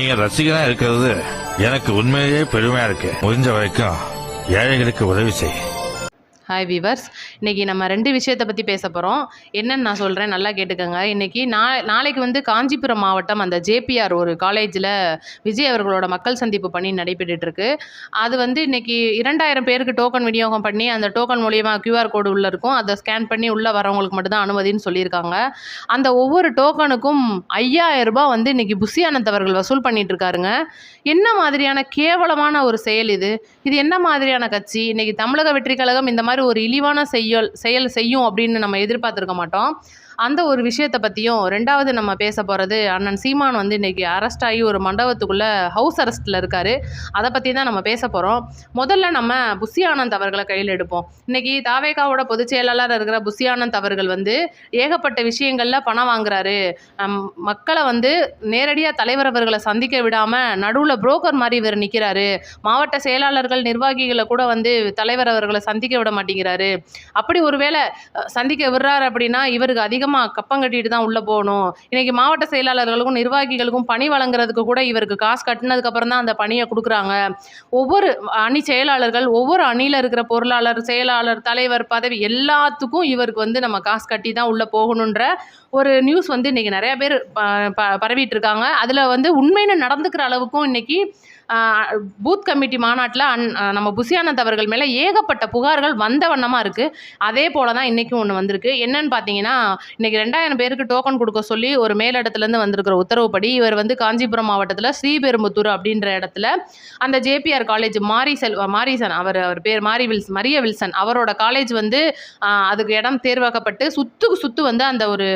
நீங்க ரசிகனா இருக்கிறது எனக்கு உண்மையிலேயே பெருமையா இருக்கு. முடிஞ்ச வரைக்கும் ஏழைகளுக்கு உதவி செய். ஹாய் வீவர்ஸ் இன்றைக்கி நம்ம ரெண்டு விஷயத்தை பற்றி பேச போகிறோம் என்னன்னு நான் சொல்கிறேன் நல்லா கேட்டுக்கோங்க. இன்றைக்கி நா நாளைக்கு வந்து காஞ்சிபுரம் மாவட்டம் அந்த ஜேபிஆர் ஒரு காலேஜில் விஜய் அவர்களோட மக்கள் சந்திப்பு பணி நடைபெற்றுட்டு அது வந்து இன்றைக்கி இரண்டாயிரம் பேருக்கு டோக்கன் விநியோகம் பண்ணி அந்த டோக்கன் மூலியமாக கியூஆர் கோடு உள்ளே இருக்கும். அதை ஸ்கேன் பண்ணி உள்ளே வரவங்களுக்கு மட்டும்தான் அனுமதின்னு சொல்லியிருக்காங்க. அந்த ஒவ்வொரு டோக்கனுக்கும் ஐயாயிரம் ரூபாய் வந்து இன்றைக்கி புஷி அவர்கள் வசூல் பண்ணிட்டு இருக்காருங்க என்ன மாதிரியான கேவலமான ஒரு செயல் இது? இது என்ன மாதிரியான கட்சி? இன்றைக்கி தமிழக வெற்றி கழகம் இந்த மாதிரி ஒரு இழிவான செயல் செயல் செய்யும் அப்படின்னு நம்ம எதிர்பார்த்துருக்க மாட்டோம். அந்த ஒரு விஷயத்தை பற்றியும் ரெண்டாவது நம்ம பேச போகிறது அண்ணன் சீமான் வந்து இன்றைக்கி அரெஸ்ட் ஆகி ஒரு மண்டபத்துக்குள்ளே ஹவுஸ் அரெஸ்ட்டில் இருக்கார். அதை பற்றி தான் நம்ம பேச போகிறோம் முதல்ல நம்ம புஷி ஆனந்த் அவர்களை கையில் எடுப்போம். இன்றைக்கி தாவேகாவோட பொதுச் செயலாளர் இருக்கிற புஷி ஆனந்த் அவர்கள் வந்து ஏகப்பட்ட விஷயங்களில் பணம் வாங்குறாரு. மக்களை வந்து நேரடியாக தலைவர் அவர்களை சந்திக்க விடாமல் நடுவில் புரோக்கர் மாதிரி இவர் நிற்கிறாரு மாவட்ட செயலாளர்கள் நிர்வாகிகளை கூட வந்து தலைவர் அவர்களை சந்திக்க விட மாட்டேங்கிறாரு. அப்படி ஒருவேளை சந்திக்க விடுறாரு அப்படின்னா இவருக்கு அதிகமாக கப்பம் கட்டிட்டு தான் உள்ளே போகணும். இன்றைக்கி மாவட்ட செயலாளர்களுக்கும் நிர்வாகிகளுக்கும் பணி வழங்குறதுக்கு கூட இவருக்கு காசு கட்டினதுக்கப்புறம் தான் அந்த பணியை கொடுக்குறாங்க. ஒவ்வொரு அணி செயலாளர்கள் ஒவ்வொரு அணியில் இருக்கிற பொருளாளர் செயலாளர் தலைவர் பதவி எல்லாத்துக்கும் இவருக்கு வந்து நம்ம காசு கட்டி தான் உள்ளே போகணுன்ற ஒரு நியூஸ் வந்து இன்றைக்கி நிறையா பேர் ப ப பரவிட்டு இருக்காங்க. அதில் வந்து உண்மைன்னு நடந்துக்கிற அளவுக்கும் இன்றைக்கி பூத் கமிட்டி மாநாட்டில் அன் நம்ம புசியானந்த் அவர்கள் மேலே ஏகப்பட்ட புகார்கள் வந்த வண்ணமாக இருக்குது அதே போல் தான் இன்றைக்கும் ஒன்று வந்திருக்கு. என்னன்னு பார்த்தீங்கன்னா இன்றைக்கி ரெண்டாயிரம் பேருக்கு டோக்கன் கொடுக்க சொல்லி ஒரு மேலிடத்துலேருந்து வந்திருக்கிற உத்தரவுப்படி இவர் வந்து காஞ்சிபுரம் மாவட்டத்தில் ஸ்ரீபெரும்புத்தூர் அப்படின்ற இடத்துல அந்த ஜேபிஆர் காலேஜ் மாரி செல் மாரிசன் அவர் அவர் பேர் மாரி வில்ஸ் மரிய வில்சன் அவரோட காலேஜ் வந்து அதுக்கு இடம் தேர்வாக்கப்பட்டு சுத்துக்கு சுத்து வந்து அந்த ஒரு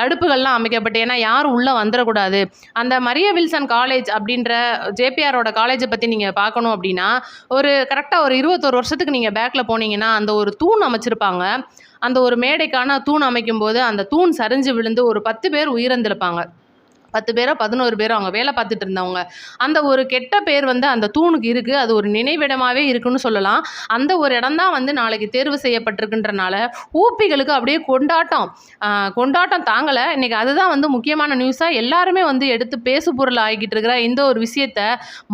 தடுப்புகள்லாம் அமைக்கப்பட்டு ஏன்னா யாரும் உள்ளே வந்துடக்கூடாது அந்த மரிய வில்சன் காலேஜ் அப்படின்ற ஜேபிஆரோட காலேஜை பற்றி நீங்கள் பார்க்கணும் அப்படின்னா ஒரு கரெக்டாக ஒரு இருபத்தோரு வருஷத்துக்கு நீங்கள் பேக்கில் போனீங்கன்னா அந்த ஒரு தூண் அமைச்சிருப்பாங்க. அந்த ஒரு மேடைக்கான தூண் அமைக்கும்போது அந்த தூண் சரிஞ்சு விழுந்து ஒரு பத்து பேர் உயிரிழந்திருப்பாங்க. பத்து பேரோ பதினோரு பேரோ அவங்க வேலை பார்த்துட்டு இருந்தவங்க. அந்த ஒரு கெட்ட பேர் வந்து அந்த தூணுக்கு இருக்குது அது ஒரு நினைவிடமாகவே இருக்குன்னு சொல்லலாம். அந்த ஒரு இடம் தான் வந்து நாளைக்கு தேர்வு செய்யப்பட்டிருக்குன்றனால ஊப்பிகளுக்கு அப்படியே கொண்டாட்டம். கொண்டாட்டம் தாங்கலை. இன்னைக்கு அதுதான் வந்து முக்கியமான நியூஸாக எல்லாருமே வந்து எடுத்து பேசு பொருள் ஆகிக்கிட்டு இருக்கிற இந்த ஒரு விஷயத்த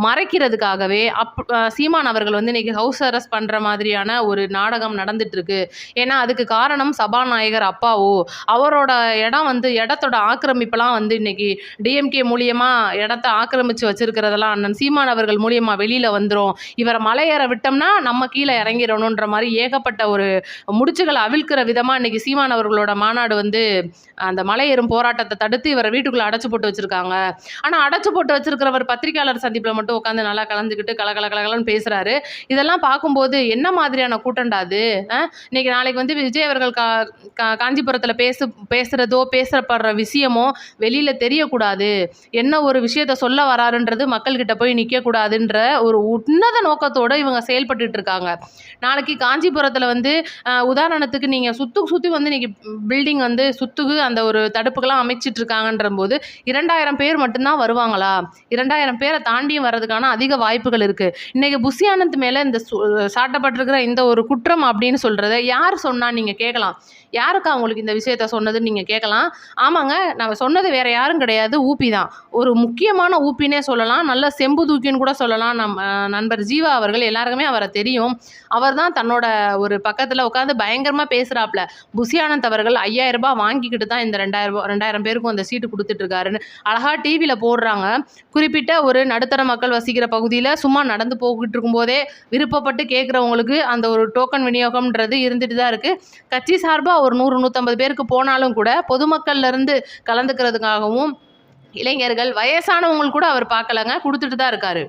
மறைக்கிறதுக்காகவே அப் சீமான் அவர்கள் வந்து இன்றைக்கி ஹவுஸ் அரெஸ்ட் பண்ணுற மாதிரியான ஒரு நாடகம் நடந்துகிட்ருக்கு ஏன்னா அதுக்கு காரணம் சபாநாயகர் அப்பாவோ அவரோட இடம் வந்து இடத்தோட ஆக்கிரமிப்பெல்லாம் வந்து இன்றைக்கி டிஎம்கே மூலியமாக இடத்த ஆக்கிரமித்து வச்சுருக்கிறதெல்லாம் அண்ணன். சீமான் அவர்கள் மூலியமாக வெளியில் வந்துடும் இவரை மலையேற விட்டோம்னா நம்ம கீழே இறங்கிடணுன்ற மாதிரி ஏகப்பட்ட ஒரு முடிச்சுகளை அவிழ்க்கிற விதமாக இன்னைக்கு சீமான் அவர்களோட மாநாடு வந்து அந்த மலையேறும் போராட்டத்தை தடுத்து இவரை வீட்டுக்குள்ளே அடைச்சு போட்டு வச்சுருக்காங்க. ஆனால் அடைச்சு போட்டு வச்சுருக்கிறவர் பத்திரிகையாளர் சந்திப்பில் மட்டும் உட்காந்து நல்லா கலந்துக்கிட்டு கலகல கலகலன்னு பேசுகிறாரு இதெல்லாம் பார்க்கும்போது என்ன மாதிரியான கூட்டண்டா அது? இன்னைக்கு நாளைக்கு வந்து விஜய் அவர்கள் கா கா- காஞ்சிபுரத்தில் பேசு பேசுகிறதோ பேசப்படுற விஷயமோ வெளியில் தெரியக்கூடாது. என்ன ஒரு விஷயத்த சொல்ல வராருன்றது மக்கள்கிட்ட போய் நிற்கக்கூடாதுன்ற ஒரு உன்னத நோக்கத்தோடு இவங்க செயல்பட்டுட்டு இருக்காங்க நாளைக்கு காஞ்சிபுரத்தில் வந்து உதாரணத்துக்கு நீங்கள் சுத்துக்கு சுற்றி வந்து இன்றைக்கி பில்டிங் வந்து சுத்துக்கு அந்த ஒரு தடுப்புக்கெல்லாம் அமைச்சிட்ருக்காங்கன்ற போது இரண்டாயிரம் பேர் மட்டும்தான் வருவாங்களா? இரண்டாயிரம் பேரை தாண்டியும் வர்றதுக்கான அதிக வாய்ப்புகள் இருக்குது இன்றைக்கி புஷி ஆனந்த் மேலே இந்த சு- சாட்டப்பட்டிருக்கிற இந்த ஒரு குற்றம் அப்படின்னு சொல்கிறத யார் சொன்னால் நீங்கள் கேட்கலாம் யாருக்கு அவங்களுக்கு இந்த விஷயத்த சொன்னதுன்னு நீங்கள் கேட்கலாம் ஆமாங்க நான் சொன்னது வேறு யாரும் கிடையாது. ஊபி தான். ஒரு முக்கியமான ஊப்பினே சொல்லலாம். நல்ல செம்பு தூக்கின்னு கூட சொல்லலாம். நம் நண்பர் ஜீவா அவர்கள் எல்லாருக்குமே அவரை தெரியும். அவர் தான் தன்னோட ஒரு பக்கத்தில் உட்காந்து பயங்கரமாக பேசுகிறாப்புல புஷி ஆனந்த் அவர்கள் ஐயாயிரம் ரூபாய் வாங்கிக்கிட்டு தான் இந்த ரெண்டாயிரம் ரெண்டாயிரம் பேருக்கும் அந்த சீட்டு கொடுத்துட்ருக்காருன்னு அழகாக டிவியில் போடுறாங்க. குறிப்பிட்ட ஒரு நடுத்தர மக்கள் வசிக்கிற பகுதியில் சும்மா நடந்து போகிட்டு இருக்கும்போதே விருப்பப்பட்டு கேட்குறவங்களுக்கு அந்த ஒரு டோக்கன் விநியோகம்ன்றது இருந்துட்டு தான் இருக்குது கட்சி சார்பாக ஒரு நூறு நூற்றம்பது பேருக்கு போனாலும் கூட பொதுமக்கள்லேருந்து கலந்துக்கிறதுக்காகவும் இளைஞர்கள் வயசானவங்க கூட அவர் பார்க்கலங்க கொடுத்துட்டு தான் இருக்காரு.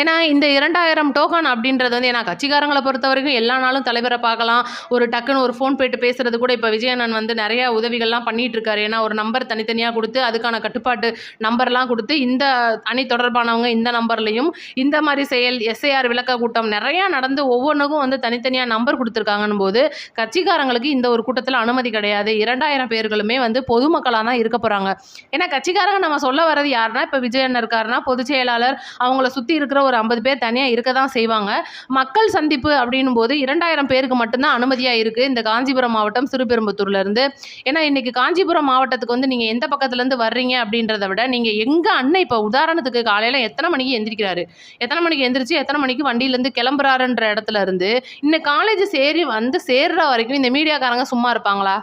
ஏன்னா இந்த இரண்டாயிரம் டோக்கன் அப்படின்றது வந்து ஏன்னா கட்சிக்காரங்களை பொறுத்த வரைக்கும் எல்லா நாளும் தலைவரை பார்க்கலாம். ஒரு டக்குன்னு ஒரு ஃபோன் போயிட்டு பேசுறது கூட இப்போ விஜயண்ணன் வந்து நிறைய உதவிகள்லாம் பண்ணிட்டு இருக்காரு ஏன்னா ஒரு நம்பர் தனித்தனியாக கொடுத்து அதுக்கான கட்டுப்பாட்டு நம்பர்லாம் கொடுத்து இந்த அணி தொடர்பானவங்க இந்த நம்பர்லையும் இந்த மாதிரி செயல் எஸ்ஐஆர் விளக்க கூட்டம் நிறையா நடந்து ஒவ்வொன்றுக்கும் வந்து தனித்தனியாக நம்பர் கொடுத்துருக்காங்கன்னு போது கட்சிக்காரங்களுக்கு இந்த ஒரு கூட்டத்தில் அனுமதி கிடையாது. இரண்டாயிரம் பேர்களுமே வந்து பொதுமக்களாக தான் இருக்க போகிறாங்க ஏன்னா கட்சிக்காரங்க நம்ம சொல்ல வர்றது யாருன்னா இப்போ விஜயண்ணன் இருக்காருன்னா பொதுச் செயலாளர் அவங்கள சுற்றி இருக்கிற ஒரு ஐம்பது பேர் தனியாக இருக்க தான் செய்வாங்க. மக்கள் சந்திப்பு அப்படின்னும் போது இரண்டாயிரம் பேருக்கு மட்டும்தான் அனுமதியாக இருக்குது இந்த காஞ்சிபுரம் மாவட்டம் சிறுபெரும்புத்தூர்லேருந்து ஏன்னா இன்னைக்கு காஞ்சிபுரம் மாவட்டத்துக்கு வந்து நீங்கள் எந்த பக்கத்துலேருந்து வர்றீங்க அப்படின்றத விட நீங்கள் எங்கள் அண்ணன் இப்போ உதாரணத்துக்கு காலையில் எத்தனை மணிக்கு எந்திரிக்கிறாரு? எத்தனை மணிக்கு எந்திரிச்சு எத்தனை மணிக்கு வண்டியிலேருந்து கிளம்புறாருன்ற இடத்துல இருந்து இன்னும் காலேஜ் சேரி வந்து சேர்ற வரைக்கும் இந்த மீடியாக்காரங்க சும்மா இருப்பாங்களா?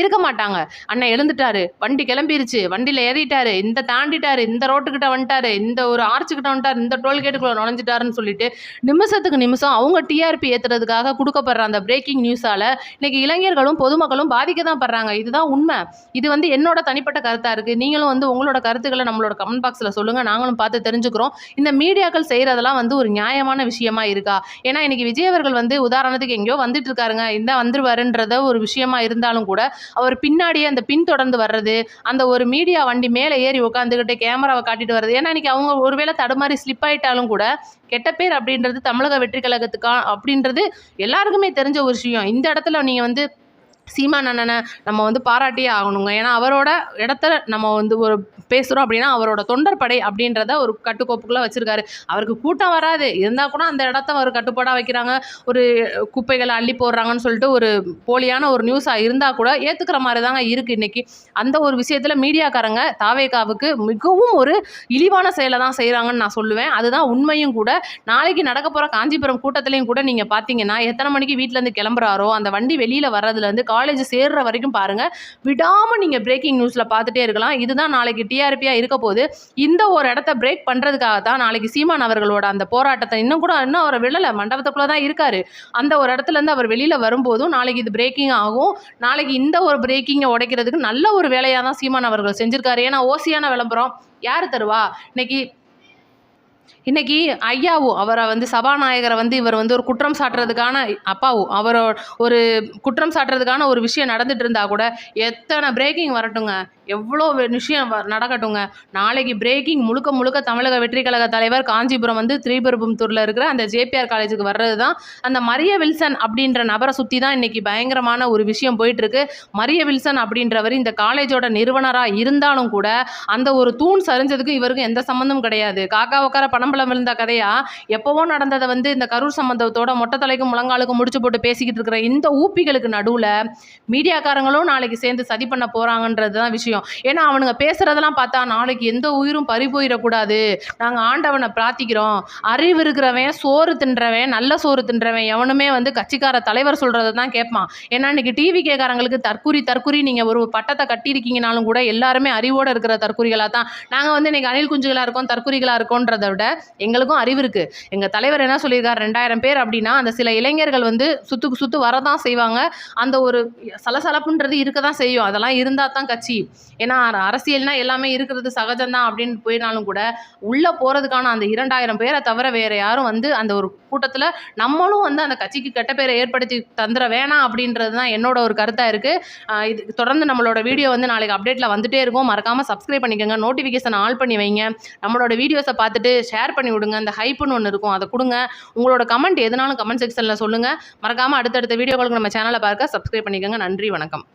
இருக்க மாட்டாங்க. அண்ணன் எழுந்துட்டாரு. வண்டி கிளம்பிருச்சு. வண்டியில் ஏறிட்டாரு. இந்த தாண்டிட்டாரு. இந்த ரோட்டுக்கிட்ட வந்துட்டாரு. இந்த ஒரு ஆர்ச்சுக்கிட்ட வந்துட்டாரு. இந்த டோல்கேட்டுக்குள்ள நுழைஞ்சிட்டாருன்னு சொல்லிட்டு நிமிஷத்துக்கு நிமிஷம் அவங்க டிஆர்பி ஏற்றுறதுக்காக கொடுக்கப்படுற அந்த பிரேக்கிங் நியூஸால் இன்னைக்கு இளைஞர்களும் பொதுமக்களும் பாதிக்க தான் படுறாங்க. இதுதான் உண்மை. இது வந்து என்னோட தனிப்பட்ட கருத்தாக இருக்குது நீங்களும் வந்து உங்களோட கருத்துக்களை நம்மளோட கமெண்ட் பாக்ஸில் சொல்லுங்கள் நாங்களும் பார்த்து தெரிஞ்சுக்கிறோம். இந்த மீடியாக்கள் செய்கிறதெல்லாம் வந்து ஒரு நியாயமான விஷயமா இருக்கா? ஏன்னா இன்னைக்கு விஜய் அவர்கள் வந்து உதாரணத்துக்கு எங்கேயோ வந்துட்டு இருக்காருங்க. இந்த வந்துருவாருன்றத ஒரு விஷயமா இருந்தாலும் கூட அவர் பின்னாடியே அந்த பின் தொடர்ந்து வர்றது அந்த ஒரு மீடியா வண்டி மேலே ஏறி உட்காந்துக்கிட்டு கேமராவை காட்டிட்டு வர்றது. ஏன்னா இன்றைக்கி அவங்க ஒருவேளை தடுமாறி ஸ்லிப் ஆகிட்டாலும் கூட கெட்ட பேர் அப்படின்றது தமிழக வெற்றி கழகத்துக்கா அப்படின்றது எல்லாருக்குமே தெரிஞ்ச ஒரு விஷயம். இந்த இடத்துல நீங்கள் வந்து சீமான் அண்ணனை நம்ம வந்து பாராட்டியே ஆகணுங்க. ஏன்னா அவரோட இடத்துல நம்ம வந்து ஒரு பேசுகிறோம் அப்படின்னா அவரோட தொண்டர் படை அப்படின்றத ஒரு கட்டுக்கோப்புக்குள்ளே வச்சுருக்காரு. அவருக்கு கூட்டம் வராது. இருந்தால் கூட அந்த இடத்த ஒரு கட்டுப்பாடாக வைக்கிறாங்க. ஒரு குப்பைகளை அள்ளி போடுறாங்கன்னு சொல்லிட்டு ஒரு போலியான ஒரு நியூஸாக இருந்தால் கூட ஏற்றுக்கிற மாதிரி தாங்க இருக்குது இன்றைக்கி அந்த ஒரு விஷயத்தில் மீடியாக்காரங்க தாவேகாவுக்கு மிகவும் ஒரு இழிவான செயலை தான் செய்கிறாங்கன்னு நான் சொல்லுவேன். அதுதான் உண்மையும் கூட. நாளைக்கு நடக்க போகிற காஞ்சிபுரம் கூட்டத்துலேயும் கூட நீங்கள் பார்த்தீங்கன்னா எத்தனை மணிக்கு வீட்டிலேருந்து கிளம்புறாரோ அந்த வண்டி வெளியில் வர்றதுலேருந்து காலேஜ் சேர்ற வரைக்கும் பாருங்கள் விடாமல் நீங்கள் பிரேக்கிங் நியூஸில் பார்த்துட்டே இருக்கலாம். இதுதான் நாளைக்கு டிஆர்பியாக இருக்க போது இந்த ஒரு இடத்த பிரேக் பண்ணுறதுக்காக தான் நாளைக்கு சீமான் அவர்களோட அந்த போராட்டத்தை இன்னும் கூட இன்னும் அவரை விழலை. மண்டபத்துக்குள்ளே தான் இருக்காரு. அந்த ஒரு இடத்துலேருந்து அவர் வெளியில் வரும்போதும் நாளைக்கு இது பிரேக்கிங் ஆகும். நாளைக்கு இந்த ஒரு பிரேக்கிங்கை உடைக்கிறதுக்கு நல்ல ஒரு வேலையாக தான் சீமான் அவர்கள் செஞ்சுருக்காரு. ஏன்னா ஓசியான விளம்பரம். யார் தருவா? இன்னைக்கு இன்றைக்கி ஐயாவும் அவரை வந்து சபாநாயகரை வந்து இவர் வந்து ஒரு குற்றம் சாட்டுறதுக்கான அப்பாவும் அவரோ ஒரு குற்றம் சாட்டுறதுக்கான ஒரு விஷயம் நடந்துட்டு இருந்தால் கூட எத்தனை பிரேக்கிங் வரட்டுங்க. எவ்வளோ விஷயம் வ- நடக்கட்டுங்க. நாளைக்கு பிரேக்கிங் முழுக்க முழுக்க தமிழக வெற்றி கழக தலைவர் காஞ்சிபுரம் வந்து திரிபெரும்புத்தூரில் இருக்கிற அந்த ஜேபிஆர் காலேஜுக்கு வர்றது தான் அந்த மரிய வில்சன் அப்படின்ற நபரை சுற்றி தான் இன்றைக்கி பயங்கரமான ஒரு விஷயம் போயிட்டுருக்கு. மரிய வில்சன் அப்படின்றவர் இந்த காலேஜோட நிறுவனராக இருந்தாலும் கூட அந்த ஒரு தூண் சரிஞ்சதுக்கு இவருக்கு எந்த சம்மந்தமும் கிடையாது. காக்கா உட்கார பணம்பழம் விழுந்த கதையா? எப்பவோ நடந்ததை வந்து இந்த கரூர் சம்பந்தத்தோட மொட்டை தலைக்கும் முழங்காலுக்கும் முடிச்சு போட்டு பேசிக்கிட்டு இருக்கிற இந்த ஊப்பிகளுக்கு நடுவில் மீடியாக்காரங்களும் நாளைக்கு சேர்ந்து சதி பண்ண போறாங்கன்றது தான் விஷயம். ஏன்னா அவனுங்க பேசுறதெல்லாம் பார்த்தா நாளைக்கு எந்த உயிரும் பறி போயிடக்கூடாது. நாங்கள் ஆண்டவனை பிரார்த்திக்கிறோம். அறிவு இருக்கிறவன் சோறு தின்றவன் நல்ல சோறு தின்றவன் எவனுமே வந்து கட்சிக்கார தலைவர் சொல்றதை தான் கேட்பான். ஏன்னா இன்னைக்கு டிவி கேட்காரங்களுக்கு தற்குறி தற்குறி நீங்கள் ஒரு பட்டத்தை கட்டியிருக்கீங்கனாலும் கூட எல்லாருமே அறிவோட இருக்கிற தற்குறிகளாக தான் நாங்கள் வந்து இன்னைக்கு அணில் குஞ்சுகளாக இருக்கோம் தற்குறிகளாக இருக்கோன்றதை விட எங்களுக்கும் அறிவு இருக்குது எங்கள் தலைவர் என்ன சொல்லியிருக்காரு? ரெண்டாயிரம் பேர் அப்படின்னா அந்த சில இளைஞர்கள் வந்து சுத்துக்கு சுத்து வரதான் செய்வாங்க. அந்த ஒரு சலசலப்புன்றது இருக்க தான் செய்யும். அதெல்லாம் இருந்தால் தான் கட்சி. ஏன்னா அரசியல்னா எல்லாமே இருக்கிறது சகஜம்தான் அப்படின்னு போயினாலும் கூட உள்ளே போகிறதுக்கான அந்த இரண்டாயிரம் பேரை தவிர வேறு யாரும் வந்து அந்த ஒரு கூட்டத்தில் நம்மளும் வந்து அந்த கட்சிக்கு கெட்ட பேரை ஏற்படுத்தி தந்துட வேணாம் அப்படின்றது தான் என்னோட ஒரு கருத்தாக இருக்குது இது தொடர்ந்து நம்மளோட வீடியோ வந்து நாளைக்கு அப்டேட்டில் வந்துகிட்டே இருக்கும். மறக்காமல் சப்ஸ்கிரைப் பண்ணிக்கோங்க. நோட்டிஃபிகேஷன் ஆல் பண்ணி வைங்க. நம்மளோட வீடியோஸை பார்த்துட்டு ஷேர் பண்ணி விடுங்க. அந்த ஹைப்புன்னு ஒன்று இருக்கும். அதை கொடுங்க. உங்களோட கமெண்ட் எதுனாலும் கமெண்ட் செக்ஷனில் சொல்லுங்கள் மறக்காமல் அடுத்தடுத்த வீடியோக்களுக்கு நம்ம சேனலை பார்க்க சப்ஸ்கிரைப் பண்ணிக்கோங்க. நன்றி வணக்கம்.